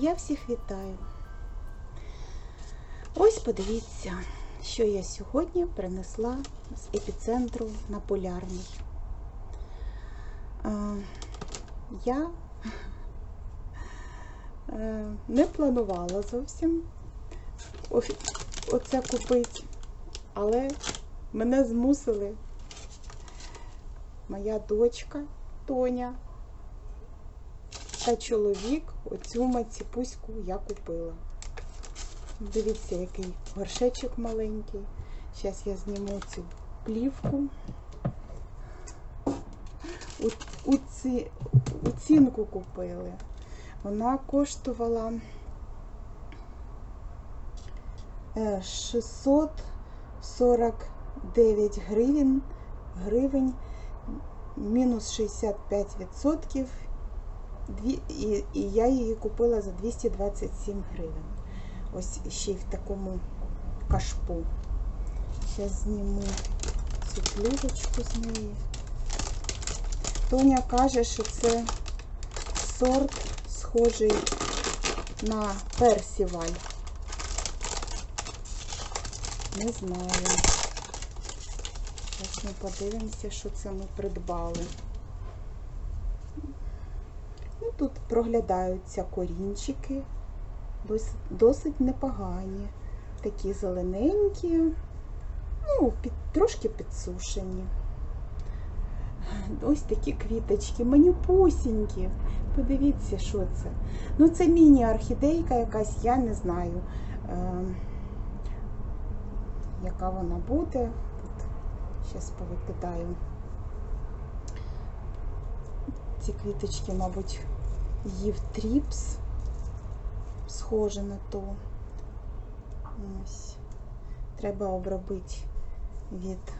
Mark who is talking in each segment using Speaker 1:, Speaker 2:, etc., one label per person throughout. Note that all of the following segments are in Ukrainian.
Speaker 1: Я всіх вітаю. Ось подивіться, що я сьогодні принесла з епіцентру на полярний. Е, Я е, не планувала зовсім оце купити, але мене змусили моя дочка Тоня та чоловік оцю маціпуську я купила. Дивіться, який горшечок маленький. Зараз я зніму цю плівку. У, у, ці, оцінку купили. Вона коштувала е, 649 гривень, гривень мінус 65%. І, я її купила за 227 гривень. Ось ще й в такому кашпу. Зараз зніму цю плівочку з неї. Тоня каже, що це сорт схожий на персіваль. Не знаю. Зараз ми подивимося, що це ми придбали. Тут проглядаються корінчики, досить непогані. Такі зелененькі, ну, під, трошки підсушені. Ось такі квіточки, манюпусінькі. Подивіться, що це. Ну, це міні-орхідейка якась, я не знаю, е, яка вона буде. Зараз повикидаю. Ці квіточки, мабуть, їв тріпс, схоже на то. Ось. Треба обробити від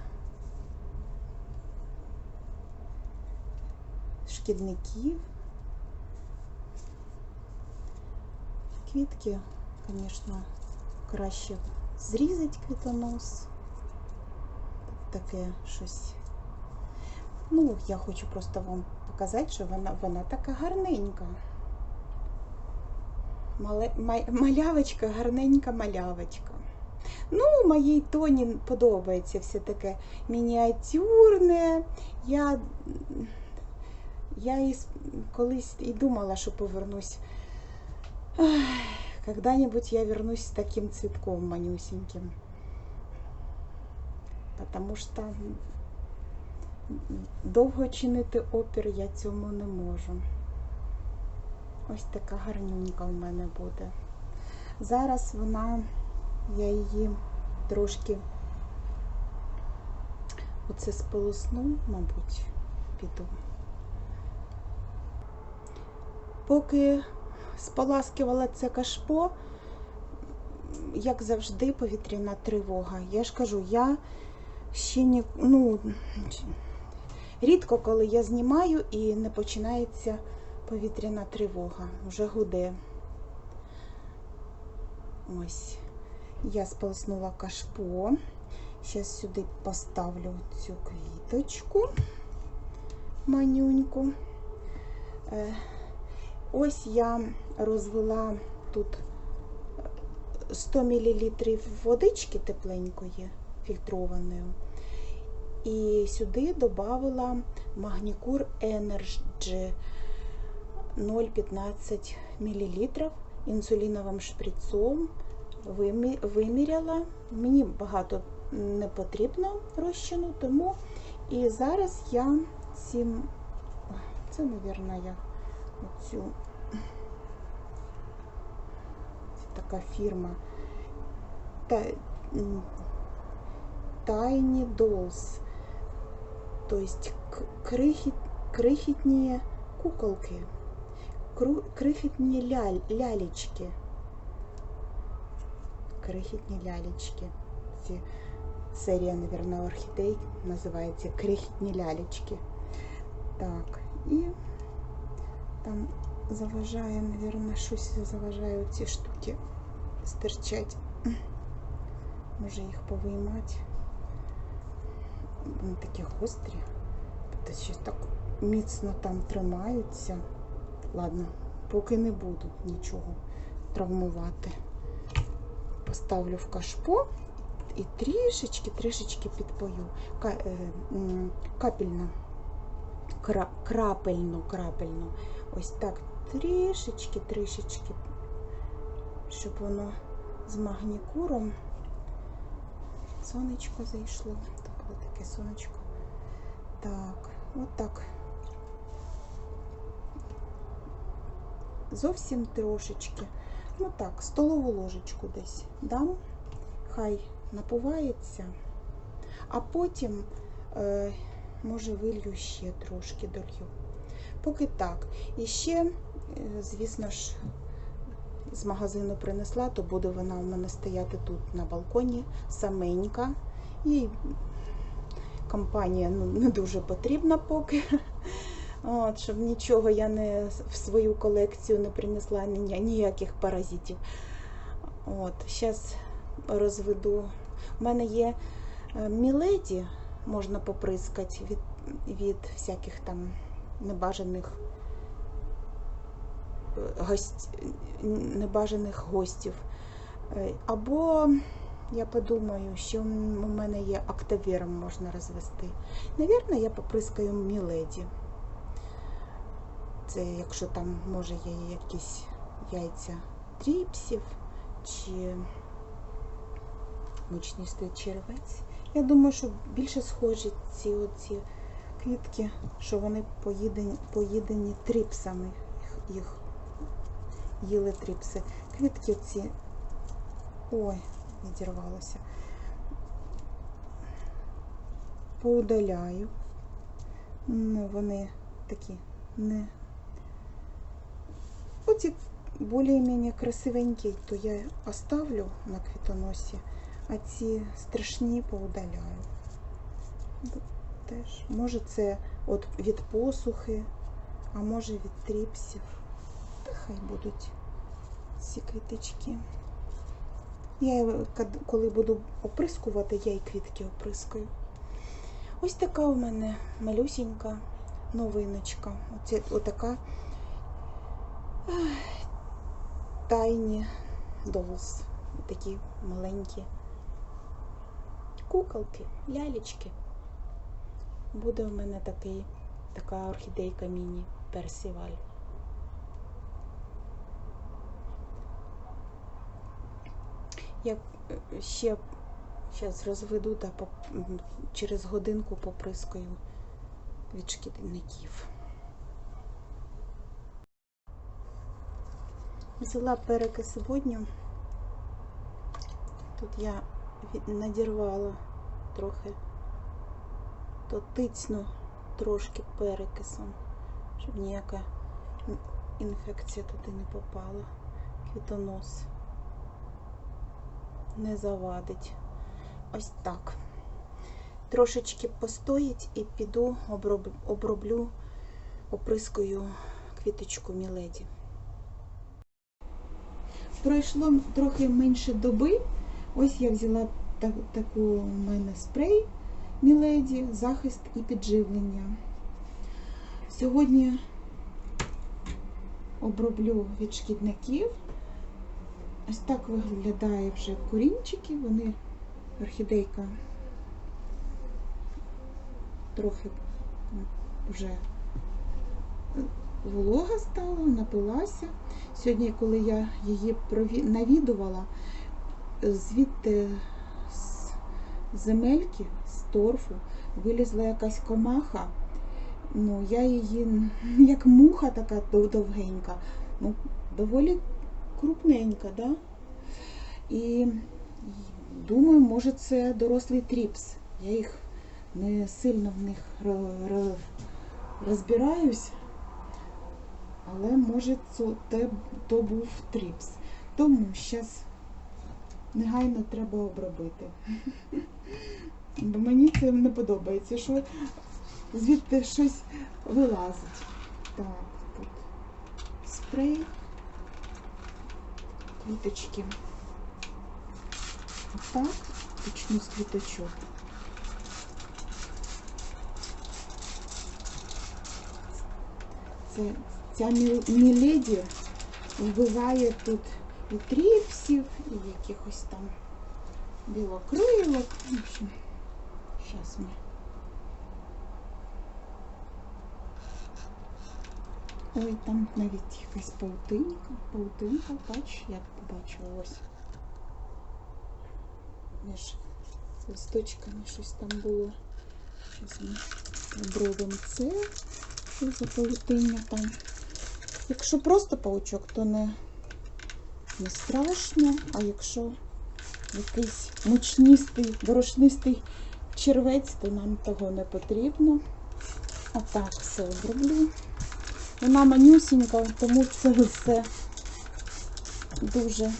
Speaker 1: шкідників. Квітки, звісно, краще зрізати квітонос. Таке щось. Ну, я хочу просто вам показати, що вона, вона така гарненька. Мале, ма- малявочка, гарненька малявочка. Ну, моїй тоні подобається все таке мініатюрне. Я, я і колись і думала, що повернусь. Когда-нибудь я вернусь с таким цветком манюсеньким. Потому що довго чинити опір я цьому не можу. Ось така гарнюнька в мене буде. Зараз вона, я її трошки оце сполосну, мабуть, піду. Поки споласкувала це кашпо, як завжди, повітряна тривога. Я ж кажу, я ще ні, ну, рідко коли я знімаю і не починається повітряна тривога, вже гуде. Ось, я сполоснула кашпо. Зараз сюди поставлю цю квіточку манюньку. Е, Ось я розлила тут 100 мл водички тепленької, фільтрованої. І сюди додала Магнікур Energy 0,15 мл інсуліновим шприцом. Виміряла. Мені багато не потрібно розчину, тому і зараз я цим, це, мабуть, я оцю така фірма Та, Tiny Dolls. То есть к- крихіт, крихітні куколки, кру, крихітні ляль, лялечки. Крихітні лялечки. Ці серія, мабуть, орхідей називається Крихітні лялечки. Так, і там заважає, мабуть, щось заважає ці штуки стирчать. Може їх повиймати. Вони такі гострі. Та ще так міцно там тримаються. Ладно, поки не буду нічого травмувати. Поставлю в кашпо і трішечки, трішечки підпою. Е, капельно, крапельно, крапельно. Ось так трішечки, трішечки, щоб воно з магнікуром. Сонечко зайшло. Так, таке сонечко. Так, отак. Зовсім трошечки. Ну так, столову ложечку десь дам, хай напувається, а потім, е, може, вилью ще трошки долью. Поки так. І ще, е, звісно ж, з магазину принесла, то буде вона у мене стояти тут на балконі, саменька. Їй компанія ну, не дуже потрібна поки. От, щоб нічого я не в свою колекцію не принесла ні- ніяких паразитів. От, зараз розведу. У мене є е, міледі, можна поприскати від, від всяких там небажаних е, гость, небажаних гостів. Е, Або я подумаю, що у мене є активіром можна розвести. Навірно, я поприскаю міледі. Це якщо там може є якісь яйця тріпсів чи мучністий червець. Я думаю, що більше схожі ці оці квітки, що вони поїдені, поїдені тріпсами. Їх їли тріпси. Квітки ці. Ой, відірвалося. Поудаляю. Ну, вони такі не. Оці більш-менш красивенькі, то я оставлю на квітоносі, а ці страшні поудаляю. Теж. Може це от від посухи, а може від тріпсів. Та хай будуть ці квіточки. Я е, коли буду оприскувати, я і квітки оприскаю. Ось така у мене малюсінька новиночка. Оце, отака тайні долс. Такі маленькі куколки, лялечки. Буде у мене такий, така орхідейка міні Я е, ще зараз розведу та м, через годинку поприскаю від шкідників. Взяла перекис водню. Тут я надірвала трохи, то тицну трошки перекисом, щоб ніяка інфекція туди не попала. Квітонос не завадить. Ось так. Трошечки постоїть і піду оброблю, оприскую квіточку Міледі. Пройшло трохи менше доби. Ось я взяла та- таку у мене спрей Міледі, захист і підживлення. Сьогодні оброблю від шкідників. Ось так виглядає вже корінчики. Вони орхідейка трохи вже волога стала, напилася. Сьогодні, коли я її навідувала, звідти з земельки, з торфу, вилізла якась комаха. Ну, я її, як муха така довгенька, ну, доволі крупненька, да? І думаю, може це дорослий тріпс. Я їх не сильно в них ро- ро- розбираюсь, але може це то був тріпс. Тому зараз негайно треба обробити. Бо мені це не подобається, що звідти щось вилазить. Так, тут спрей, квіточки. Отак, почну з квіточок. Це, ця міл- міледі вбиває тут і тріпсів, і якихось там білокрилок. В общем, зараз ми. Ой, там навіть якась паутинка, паутинка, бач, я побачила ось. Між листочками щось там було. Зараз ми обробимо це. Що за паутиння там? Якщо просто паучок, то не, не страшно, а якщо якийсь мучністий, борошнистий червець, то нам того не потрібно. Отак все оброблю. Вона манюсінька, тому це все дуже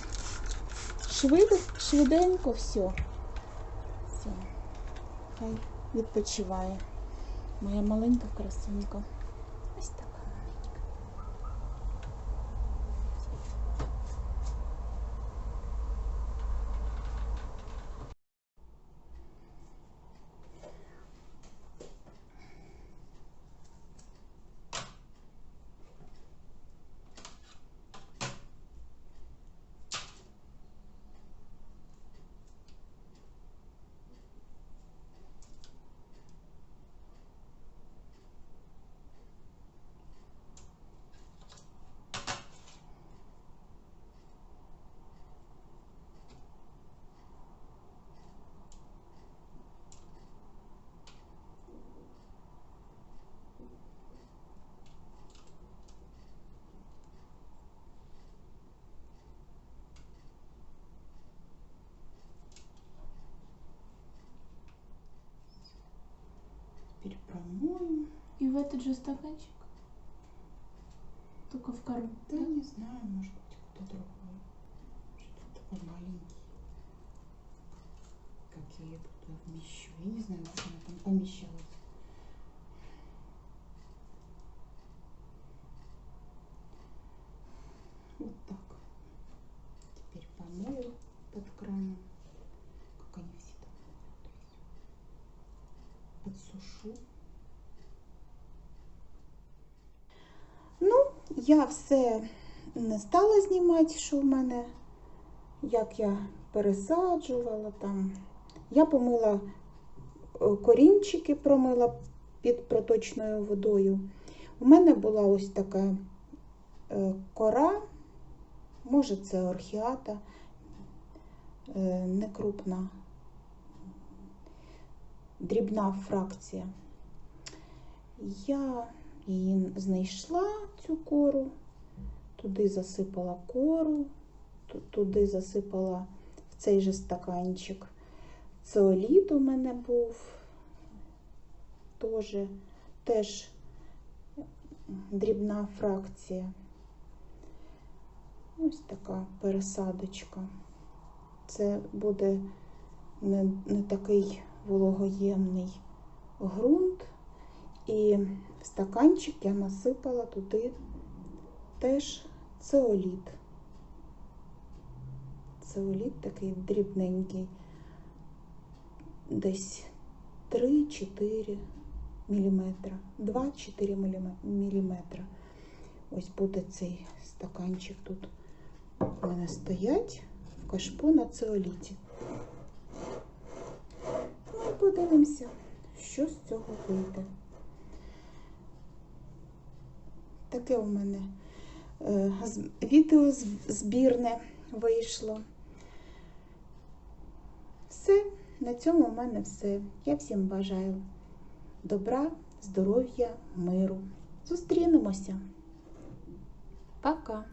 Speaker 1: швид, швиденько все. Все. Хай відпочиває. Моя маленька красунька.
Speaker 2: Этот же стаканчик? Только в коробке.
Speaker 1: Да не знаю, может быть, кто-то другой. Что такой маленький. Как я ее туда вмещу. Я не знаю, как она там помещалась. Я все не стала знімати, що в мене, як я пересаджувала там. Я помила е, корінчики, промила під проточною водою. У мене була ось така е, кора, може це орхіата, е, не крупна, дрібна фракція. Я її знайшла цю кору, туди засипала кору, туди засипала в цей же стаканчик. Цеоліт у мене був теж, теж дрібна фракція. Ось така пересадочка. Це буде не, не такий вологоємний ґрунт. І в стаканчик я насипала туди теж цеоліт. Цеоліт такий дрібненький, десь 3-4 міліметра, 2-4 міліметра. Ось буде цей стаканчик тут у мене стоять в кашпо на цеоліті. Ну, і подивимося, що з цього вийде. Таке у мене е, відео збірне вийшло. Все, на цьому у мене все. Я всім бажаю добра, здоров'я, миру. Зустрінемося. Пока!